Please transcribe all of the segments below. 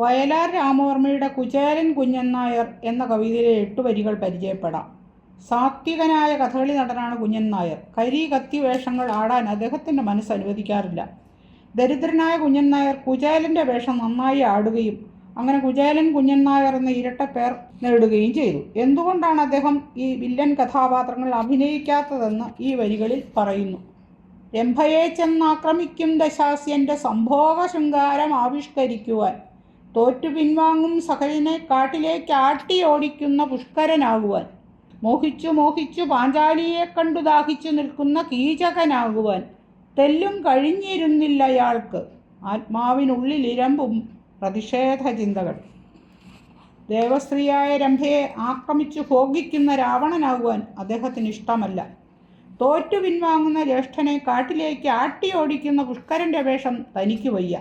വയലാർ രാമവർമ്മയുടെ കുചേലൻ കുഞ്ഞൻ നായർ എന്ന കവിതയിലെ എട്ട് വരികൾ പരിചയപ്പെടാം. സാത്വികനായ കഥകളി നടനാണ് കുഞ്ഞൻ നായർ. കരി കത്തി വേഷങ്ങൾ ആടാൻ അദ്ദേഹത്തിന്റെ മനസ്സ് അനുവദിക്കാറില്ല. ദരിദ്രനായ കുഞ്ഞൻ നായർ കുചേലന്റെ വേഷം നന്നായി ആടുകയും അങ്ങനെ കുചേലൻ കുഞ്ഞൻ നായർ എന്ന ഇരട്ട പേർ നേടുകയും ചെയ്തു. എന്തുകൊണ്ടാണ് അദ്ദേഹം ഈ വില്ലൻ കഥാപാത്രങ്ങൾ അഭിനയിക്കാത്തതെന്ന് ഈ വരികളിൽ പറയുന്നു. രംഭയെ ചെന്നാക്രമിക്കും ദശാസ്യന്റെ സംഭോഗ ശൃംഗാരം ആവിഷ്കരിക്കുവാൻ തോറ്റു പിൻവാങ്ങും സഹലിനെ കാട്ടിലേക്ക് ആട്ടി ഓടിക്കുന്ന പുഷ്കരനാകുവാൻ. മോഹിച്ചു മോഹിച്ചു പാഞ്ചാലിയെ കണ്ടു ദാഹിച്ചു നിൽക്കുന്ന കീചകനാകുവാൻ. തെല്ലും കഴിഞ്ഞിരുന്നില്ല അയാൾക്ക് ആത്മാവിനുള്ളിൽ ഇരമ്പും പ്രതിഷേധ ചിന്തകൾ ദേവസ്ത്രീയായ രംഭയെ ആക്രമിച്ചു ഭോഗിക്കുന്ന രാവണനാകുവാൻ അദ്ദേഹത്തിന് ഇഷ്ടമല്ല. തോറ്റു പിൻവാങ്ങുന്ന ജ്യേഷ്ഠനെ കാട്ടിലേക്ക് ആട്ടി ഓടിക്കുന്ന പുഷ്കരന്റെ വേഷം തനിക്ക് വയ്യ.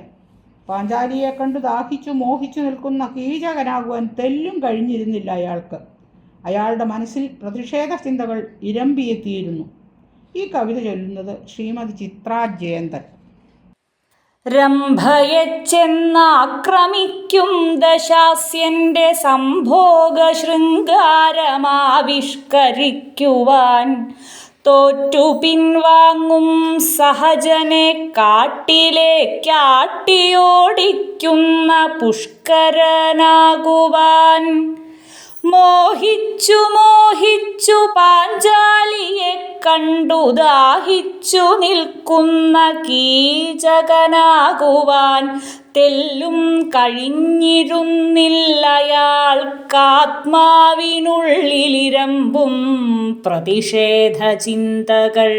പാഞ്ചാലിയെ കണ്ടു ദാഹിച്ചു മോഹിച്ചു നിൽക്കുന്ന കീചകനാകുവാൻ തെല്ലും കഴിഞ്ഞിരുന്നില്ല അയാൾക്ക്. അയാളുടെ മനസ്സിൽ പ്രതിഷേധ ചിന്തകൾ ഇരമ്പിയെത്തിയിരുന്നു. ഈ കവിത ചൊല്ലുന്നത് ശ്രീമതി ചിത്രാ ജയന്തൻ. രംഭയച്ചെന്നാക്രമിക്കും ദശാസ്യന്റെ സംഭോഗ ശൃംഗാരമാവിഷ്കരിക്കുവാൻ തോറ്റു പിൻവാങ്ങും സഹജനെ കാട്ടിലേക്കാട്ടിയോടിക്കുന്ന പുഷ്കരനാകുവാൻ. മോഹിച്ചു മോഹിച്ചു പാഞ്ചാലിയെ കണ്ടു ദാഹിച്ചു നിൽക്കുന്ന കീചകനാകുവാൻ തെല്ലും കഴിഞ്ഞിരുന്നില്ലയാൾക്കാത്മാവിനുള്ളിലിരമ്പും പ്രതിഷേധ ചിന്തകൾ